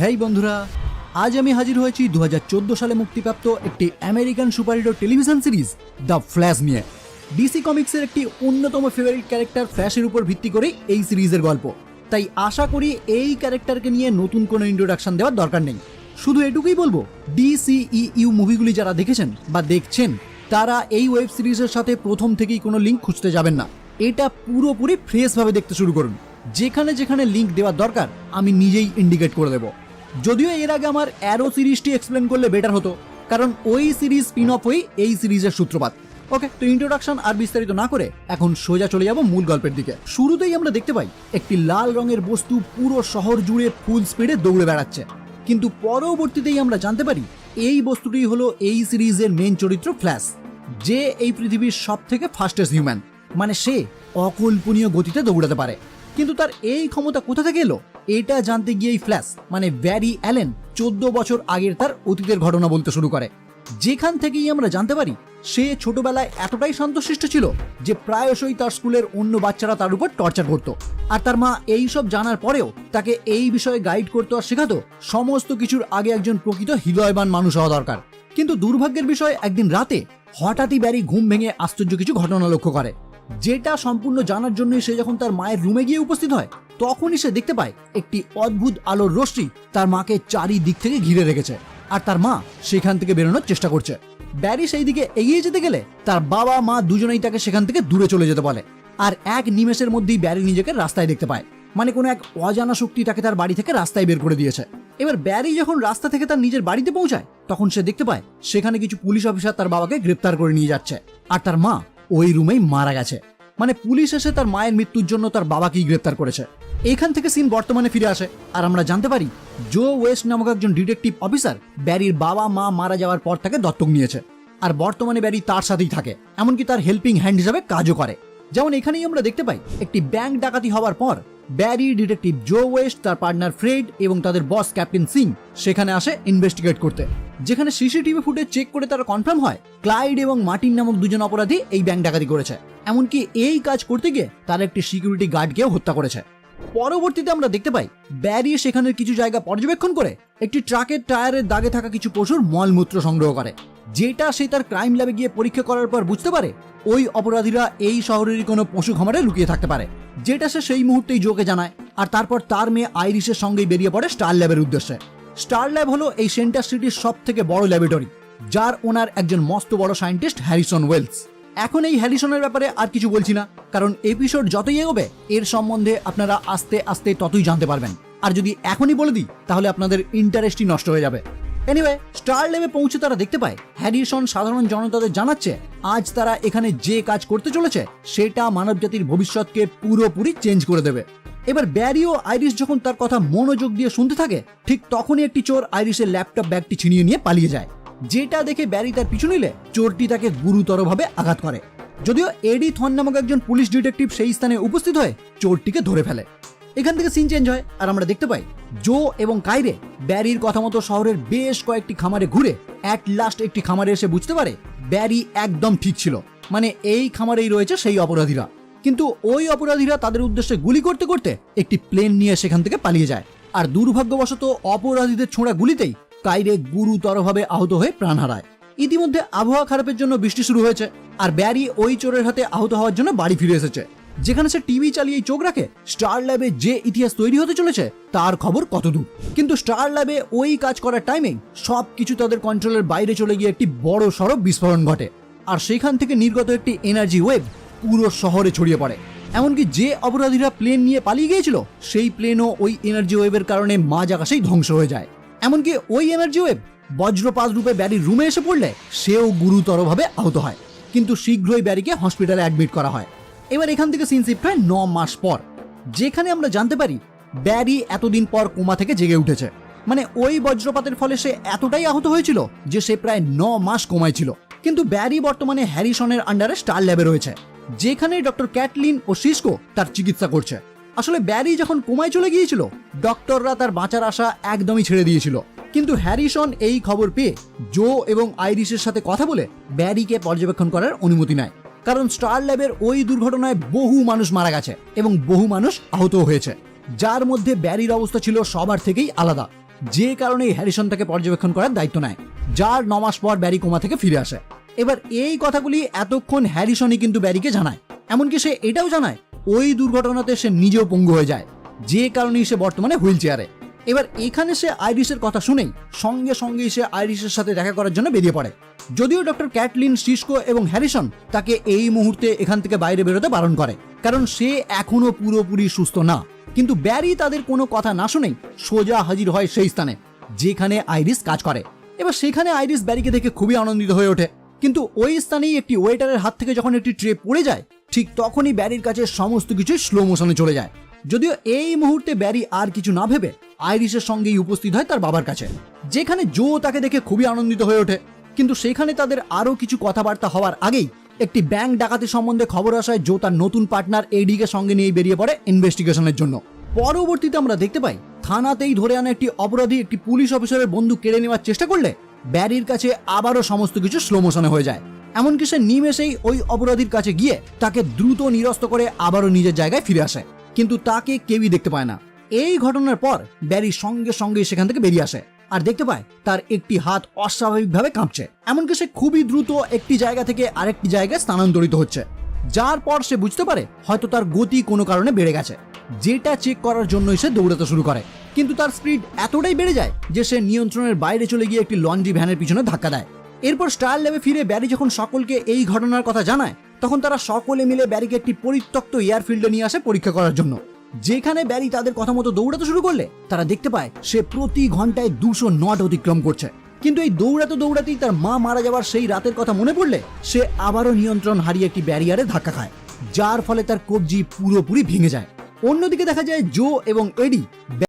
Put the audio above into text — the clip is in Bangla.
হেই বন্ধুরা, আজ আমি হাজির হয়েছি দু হাজার চোদ্দ সালে মুক্তিপ্রাপ্ত একটি American superhero television series, the Flash নিয়ে। ডিসি কমিক্সের একটি অন্যতম ফেভারিট ক্যারেক্টার ফ্ল্যাশের উপর ভিত্তি করেই এই সিরিজের গল্প। তাই আশা করি এই ক্যারেক্টারকে নিয়ে নতুন কোনো ইন্ট্রোডাকশন দেওয়ার দরকার নেই। শুধু এটুকুই বলব ডিসিইউ মুভিগুলি যারা দেখেছেন বা দেখছেন, তারা এই ওয়েব সিরিজের সাথে প্রথম থেকেই কোনো লিঙ্ক খুঁজতে যাবেন না। এটা পুরোপুরি ফ্রেশভাবে দেখতে শুরু করুন। যেখানে যেখানে লিঙ্ক দেওয়ার দরকার, আমি নিজেই ইন্ডিকেট করে দেব। যদিও এর আগে আমার অ্যারো সিরিজটি এক্সপ্লেন করলে বেটার হতো, কারণ ওই সিরিজ স্পিন অফ হই এই সিরিজের সূত্রপাত। ওকে তো ইন্ট্রোডাকশন আর বিস্তারিত না করে এখন সোজা চলে যাব মূল গল্পের দিকে। শুরুতেই আমরা দেখতে পাই, একটি লাল রঙের বস্তু পুরো শহর জুড়ে ফুল স্পিডে দৌড়ে বেড়াচ্ছে। কিন্তু পরবর্তীতেই আমরা জানতে পারি, এই বস্তুটি হলো এই সিরিজের মেন চরিত্র ফ্ল্যাশ যে এই পৃথিবীর সব থেকে ফাস্টেস্ট হিউম্যান মানে সে অকল্পনীয় গতিতে দৌড়াতে পারে। কিন্তু তার এই ক্ষমতা কোথা থেকে এলো? এটা জানতে গিয়েই ফ্ল্যাশ মানে ভ্যারি অ্যালেন চোদ্দ বছর আগের তার অতীতের ঘটনা বলতে শুরু করে। যেখান থেকেই আমরা জানতে পারি, সে ছোটবেলায় এতটাই শান্তশিষ্ট ছিল যে প্রায়শই তার স্কুলের অন্য বাচ্চারা তার উপর টর্চার করত। আর তার মা এই সব জানার পরেও তাকে এই বিষয়ে গাইড করতে আর শেখাতো সমস্ত কিছুর আগে একজন প্রকৃত হৃদয়বান মানুষ হওয়া দরকার। কিন্তু দুর্ভাগ্যের বিষয়, একদিন রাতে হঠাৎই ব্যারি ঘুম ভেঙে আশ্চর্য কিছু ঘটনা লক্ষ্য করে। যেটা সম্পূর্ণ জানার জন্যই সে যখন তার মায়ের রুমে গিয়ে উপস্থিত হয়, তখনই সে দেখতে পায় একটি অদ্ভুত আলোর রশ্মি তার মাকে চারিদিক থেকে ঘিরে রেখেছে আর তার মা সেখান থেকে বেরোনোর চেষ্টা করছে। ব্যারি সেই দিকে এগিয়ে যেতে গেলে তার বাবা, মা দুজনেই তাকে সেখান থেকে দূরে চলে যেতে বলে আর এক নিমেষের মধ্যেই ব্যারি নিজেকে রাস্তায় দেখতে পায়। মানে কোনো এক অজানা শক্তি তাকে তার বাড়ি থেকে রাস্তায় বের করে দিয়েছে। এবার ব্যারি যখন রাস্তা থেকে তার নিজের বাড়িতে পৌঁছায়, তখন সে দেখতে পায় সেখানে কিছু পুলিশ অফিসার তার বাবাকে গ্রেপ্তার করে নিয়ে যাচ্ছে আর তার মা ওই রুমেই মারা গেছে। মানে পুলিশ এসে তার মায়ের মৃত্যুর জন্য তার বাবাকেই গ্রেপ্তার করেছে। এখান থেকে সিন বর্তমানে ফিরে আসে। আর আমরা জানতে পারি, জো ওয়েস্ট নামক একজন ডিটেকটিভ অফিসার ব্যারির বাবা, মা মারা যাওয়ার পর তাকে দত্তক নিয়েছে। আর বর্তমানে ব্যারি তার সাথেই থাকে, এমনকি তার হেল্পিং হ্যান্ড হিসাবে কাজও করে। যেমন এখানেই আমরা দেখতে পাই, একটি ব্যাংক ডাকাতি হওয়ার পর ব্যারি, ডিটেকটিভ জো ওয়েস্ট, তার পার্টনার ফ্রেড এবং তাদের বস ক্যাপ্টেন সিং সেখানে আসে ইনভেস্টিগেট করতে। যেখানে সিসিটিভি ফুটেজ চেক করে তারা কনফার্ম হয় ক্লাইড এবং মার্টিন নামক দুজন অপরাধী এই ব্যাংক ডাকাতি করেছে। এমনকি এই কাজ করতে গিয়ে তার একটি সিকিউরিটি গার্ডকেও হত্যা করেছে। পরবর্তীতে আমরা দেখতে পাই ব্যারি সেখানের কিছু জায়গা পর্যবেক্ষণ করে একটি ট্রাকের টায়ারের দাগে থাকা কিছু পশুর মলমূত্র সংগ্রহ করে। যেটা সে তার ক্রাইম ল্যাবে গিয়ে পরীক্ষা করার পর বুঝতে পারে, ওই অপরাধীরা এই শহরেরই কোনো পশু খামারে লুকিয়ে থাকতে পারে। যেটা সে সেই মুহূর্তেই জোকে জানায়, আর তারপর তার মেয়ে আইরিসের সঙ্গেই বেরিয়ে পড়ে স্টার ল্যাবের উদ্দেশ্যে। স্টার ল্যাব হলো এই সেন্টার সিটির সব থেকে বড় ল্যাবরেটরি, যার ওনার একজন মস্ত বড় সায়েন্টিস্ট, হ্যারিসন ওয়েলস। এখন এই হ্যারিসনের ব্যাপারে আর কিছু বলছি না, কারণ এপিসোড যতই এগোবে, এর সম্বন্ধে আপনারা আস্তে আস্তে ততই জানতে পারবেন। আর যদি এখনই বলে দিই, তাহলে আপনাদের ইন্টারেস্টই নষ্ট হয়ে যাবে। এনিওয়ে স্টার লেভে পৌঁছে তারা দেখতে পায়, হ্যারিসন সাধারণ জনতাদের জানাচ্ছে, আজ তারা এখানে যে কাজ করতে চলেছে, সেটা মানবজাতির ভবিষ্যৎকে পুরোপুরি চেঞ্জ করে দেবে। এবার ব্যারি ও আইরিস যখন তার কথা মনোযোগ দিয়ে শুনতে থাকে, ঠিক তখনই একটি চোর আইরিসের ল্যাপটপ ব্যাগটি ছিনিয়ে নিয়ে পালিয়ে যায়। যেটা দেখে ব্যারি তার পিছু নিলে চোরটি তাকে গুরুতরভাবে আঘাত করে। যদিও এডি থন নামক একজন পুলিশ ডিটেকটিভ সেই স্থানে উপস্থিত হয়ে চোরটিকে ধরে ফেলে। এখান থেকে সিন চেঞ্জ হয়, আর আমরা দেখতে পাই, জো এবং কাইরে ব্যারির কথা মতো শহরের বেশ কয়েকটি খামারে ঘুরে অ্যাট লাস্ট একটি খামারে এসে বুঝতে পারে, ব্যারি একদম ঠিক ছিল। মানে এই খামারেই রয়েছে সেই অপরাধীরা। কিন্তু ওই অপরাধীরা তাদের উদ্দেশ্যে গুলি করতে করতে একটি প্লেন নিয়ে সেখান থেকে পালিয়ে যায়। আর দুর্ভাগ্যবশত অপরাধীদের ছোঁড়া গুলিতেই কাইরে গুরুতরভাবে আহত হয়ে প্রাণ হারায়। ইতিমধ্যে আবহাওয়া খারাপের জন্য বৃষ্টি শুরু হয়েছে, আর ব্যারি ওই চোরের হাতে আহত হওয়ার জন্য বাড়ি ফিরে এসেছে। যেখানে সে টিভি চালিয়ে চোখ রাখে, স্টার ল্যাবে যে ইতিহাস তৈরি হতে চলেছে, তার খবর কতদূর? কিন্তু স্টার ল্যাবে ওই কাজ করার টাইমে সব কিছু তাদের কন্ট্রোলের বাইরে চলে গিয়ে একটি বড় সড়ক বিস্ফোরণ ঘটে। আর সেখান থেকে নির্গত একটি এনার্জি ওয়েভ পুরো শহরে ছড়িয়ে পড়ে। এমনকি যে অপরাধীরা প্লেন নিয়ে পালিয়ে গিয়েছিল, সেই প্লেনও ওই এনার্জি ওয়েভের কারণে মাঝ আকাশেই ধ্বংস হয়ে যায়। এমনকি ওই এনার্জি ওয়েভ বজ্রপাত রূপে ব্যারির রুমে এসে পড়লে সেও গুরুতরভাবে আহত হয়। কিন্তু শীঘ্রই ব্যারিকে হসপিটালে অ্যাডমিট করা হয়। এবার এখান থেকে সিন শিফট হয় ন মাস পর। যেখানে আমরা জানতে পারি, ব্যারি এতদিন পর কোমা থেকে জেগে উঠেছে। মানে ওই বজ্রপাতের ফলে সে এতটাই আহত হয়েছিল যে সে প্রায় ন মাস কোমায় ছিল। কিন্তু ব্যারি বর্তমানে হ্যারিসনের আন্ডারে স্টার ল্যাবে রয়েছে। যেখানে ডক্টর ক্যাটলিন ও সিসকো তার চিকিৎসা করছে। আসলে ব্যারি যখন কোমায় চলে গিয়েছিল, ডক্টররা তার বাঁচার আশা একদমই ছেড়ে দিয়েছিল। কিন্তু হ্যারিসন এই খবর পেয়ে জো এবং আইরিসের সাথে কথা বলে ব্যারিকে পর্যবেক্ষণ করার অনুমতি নেয়। কারণ স্টার ল্যাবের ওই দুর্ঘটনায় বহু মানুষ মারা গেছে এবং বহু মানুষ আহত হয়েছে। যার মধ্যে ব্যারির অবস্থা ছিল সবার থেকেই আলাদা। যে কারণে হ্যারিসন তাকে পর্যবেক্ষণ করার দায়িত্ব নেয়, যার ন মাস পর ব্যারি কোমা থেকে ফিরে আসে। এবার এই কথাগুলি এতক্ষণ হ্যারিসনই কিন্তু ব্যারিকে জানায়। এমনকি সে এটাও জানায়, ওই দুর্ঘটনাতে সে নিজেও পঙ্গু হয়ে যায়, যে কারণেই সে বর্তমানে হুইল চেয়ারে। এবার এখানে সে আইরিসের কথা শুনেই সঙ্গে সঙ্গেই সে আইরিসের সাথে দেখা করার জন্য বেরিয়ে পড়ে। যদিও ডক্টর ক্যাটলিন সিসকো এবং হ্যারিসন তাকে এই মুহূর্তে এখান থেকে বাইরে বেরোতে বারণ করে, কারণ সে এখনও পুরোপুরি সুস্থ না। কিন্তু ব্যারি তাদের কোনো কথা না শুনেই সোজা হাজির হয় সেই স্থানে, যেখানে আইরিস কাজ করে। এবার সেখানে আইরিস ব্যারিকে দেখে খুবই আনন্দিত হয়ে ওঠে। কিন্তু ওই স্থানেই একটি ওয়েটারের হাত থেকে যখন একটি ট্রে পড়ে যায়, ঠিক তখনই ব্যারির কাছে সমস্ত কিছু স্লো মোশনে চলে যায়। যদিও এই মুহূর্তে ব্যারি আর কিছু না ভেবে আইরিসের সঙ্গেই উপস্থিত হয় তার বাবার কাছে, যেখানে জো তাকে দেখে খুবই আনন্দিত হয়ে ওঠে। কিন্তু সেখানে তাদের আরও কিছু কথাবার্তা হওয়ার আগেই একটি ব্যাংক ডাকাতি সম্বন্ধে খবর আসায় জো তার নতুন পার্টনার এডিকে সঙ্গে নিয়ে বেরিয়ে পড়ে ইনভেস্টিগেশনের জন্য। পরবর্তীতে আমরা দেখতে পাই, থানাতেই ধরে আনা একটি অপরাধী একটি পুলিশ অফিসারের বন্দুক কেড়ে নেওয়ার চেষ্টা করলে ব্যারির কাছে আবারও সমস্ত কিছু স্লো মোশনে হয়ে যায়। এমনকি সে নিমেষেই ওই অপরাধীর কাছে গিয়ে তাকে দ্রুত নিরস্ত করে আবারও নিজের জায়গায় ফিরে আসে। কিন্তু তাকে কেউই দেখতে পায় না। এই ঘটনার পর ব্যারি সঙ্গে সঙ্গে সেখান থেকে বেরিয়ে আসে। আর দেখতে পায়, তার একটি হাত অস্বাভাবিকভাবে কাঁপছে। এমনকি সে খুবই দ্রুত একটি জায়গা থেকে আরেকটি জায়গায় স্থানান্তরিত হচ্ছে। যার পর সে বুঝতে পারে, হয়তো তার গতি কোনো কারণে বেড়ে গেছে। যেটা চেক করার জন্যই সে দৌড়াতে শুরু করে। কিন্তু তার স্পিড এতটাই বেড়ে যায় যে সে নিয়ন্ত্রণের বাইরে চলে গিয়ে একটি লন্ড্রি ভ্যানের পিছনে ধাক্কা দেয়। এরপর স্টার ল্যাবে ফিরে ব্যারি যখন সকলকে এই ঘটনার কথা জানায়, তখন তারা সকলে মিলে ব্যারিকে একটি পরিত্যক্ত এয়ারফিল্ডে নিয়ে আসে পরীক্ষা করার জন্য। যেখানে ব্যারি তাদের কথা মতো দৌড়াতে শুরু করলে, তারা দেখতে পায় সে প্রতি ঘন্টায় দুশো নট অতিক্রম করছে। কিন্তু এই দৌড়াতে দৌড়াতেই তার মা মারা যাওয়ার সেই রাতের কথা মনে পড়লে, সে আবারও নিয়ন্ত্রণ হারিয়ে একটি ব্যারিয়ারে ধাক্কা খায়, যার ফলে তার কবজি পুরোপুরি ভেঙে যায়। অন্যদিকে দেখা যায় জো এবং এডি